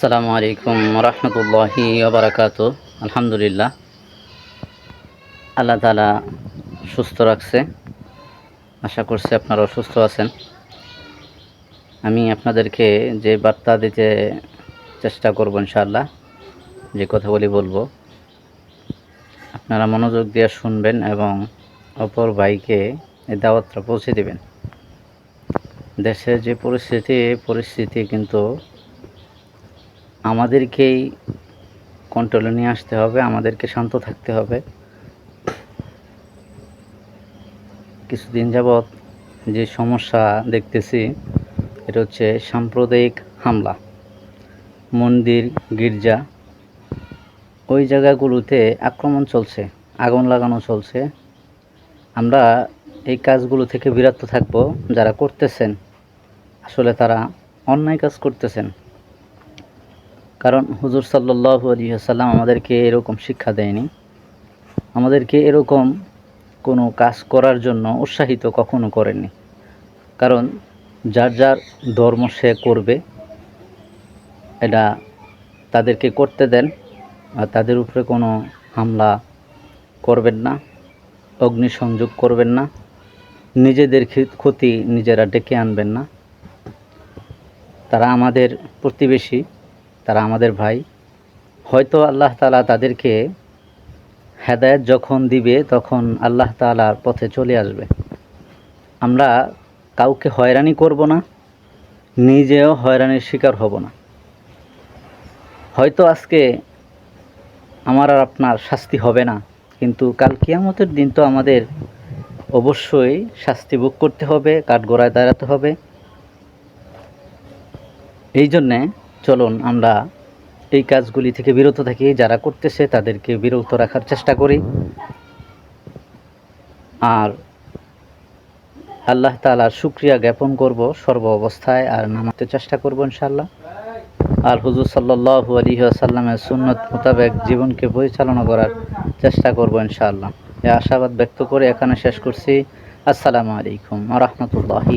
আসসালামু আলাইকুম রহমতুল্লাহি আবরাকাত আলহামদুলিল্লাহ। আল্লাহ তালা সুস্থ রাখছে। আশা করছি আপনারা সুস্থ আছেন। আমি আপনাদেরকে যে বার্তা দিতে চেষ্টা করব ইনশাআল্লাহ, যে কথাগুলি বলব, আপনারা মনোযোগ দিয়ে শুনবেন এবং অপর ভাইকে এই দাওয়াতটা পৌঁছে দেবেন। দেশের যে পরিস্থিতি পরিস্থিতি কিন্তু আমাদেরকেই কন্ট্রোলে নিয়ে আসতে হবে, আমাদেরকে শান্ত থাকতে হবে। কিছুদিন যাবৎ যে সমস্যা দেখতেছি, এটা হচ্ছে সাম্প্রদায়িক হামলা। মন্দির, গির্জা, ওই জায়গাগুলোতে আক্রমণ চলছে, আগুন লাগানো চলছে। আমরা এই কাজগুলো থেকে বিরত থাকব, যারা করতেছেন, আসলে তারা অন্যায় কাজ করতেছেন। কারণ হুজুর সাল্লাহ আলী সাল্লাম আমাদেরকে এরকম শিক্ষা দেয়নি। আমাদেরকে এরকম কোনো কাজ করার জন্য উৎসাহিত কখনো করেননি। কারণ যার যার ধর্ম সে করবে, এটা তাদেরকে করতে দেন আর তাদের উপরে কোনো হামলা করবেন না, অগ্নিসংযোগ করবেন না, নিজেদের ক্ষি- ক্ষতি নিজেরা ডেকে আনবেন না। তারা আমাদের প্রতিবেশী। তারা আমাদের ভাই। হয়তো আল্লাহ তালা তাদেরকে হেদায়েত যখন দিবে, তখন আল্লাহ তালার পথে চলে আসবে। আমরা কাউকে হয়রানি করব না, নিজেও হয়রানির শিকার হব না। হয়তো আজকে আমার আর আপনার শাস্তি হবে না, কিন্তু কাল কিয়ামতের দিন তো আমাদের অবশ্যই শাস্তি ভোগ করতে হবে, কাঠগোড়ায় দাঁড়াতে হবে। এই জন্যে চলুন, আমরা এই কাজগুলি থেকে বিরত থাকি। যারা করতেছে, তাদেরকে বিরত রাখার চেষ্টা করি। আর আল্লাহ তালার শুক্রিয়া জ্ঞাপন করব সর্ব অবস্থায় আর নামাতে চেষ্টা করব ইনশাল্লাহ আর হুজুর সাল্লাহ আলী আসাল্লামের সুন্নত মোতাবেক জীবনকে পরিচালনা করার চেষ্টা করব ইনশাআল্লাহ। এ আশাবাদ ব্যক্ত করে এখানে শেষ করছি। আসসালামু আলাইকুম আ রহমতুল্লাহি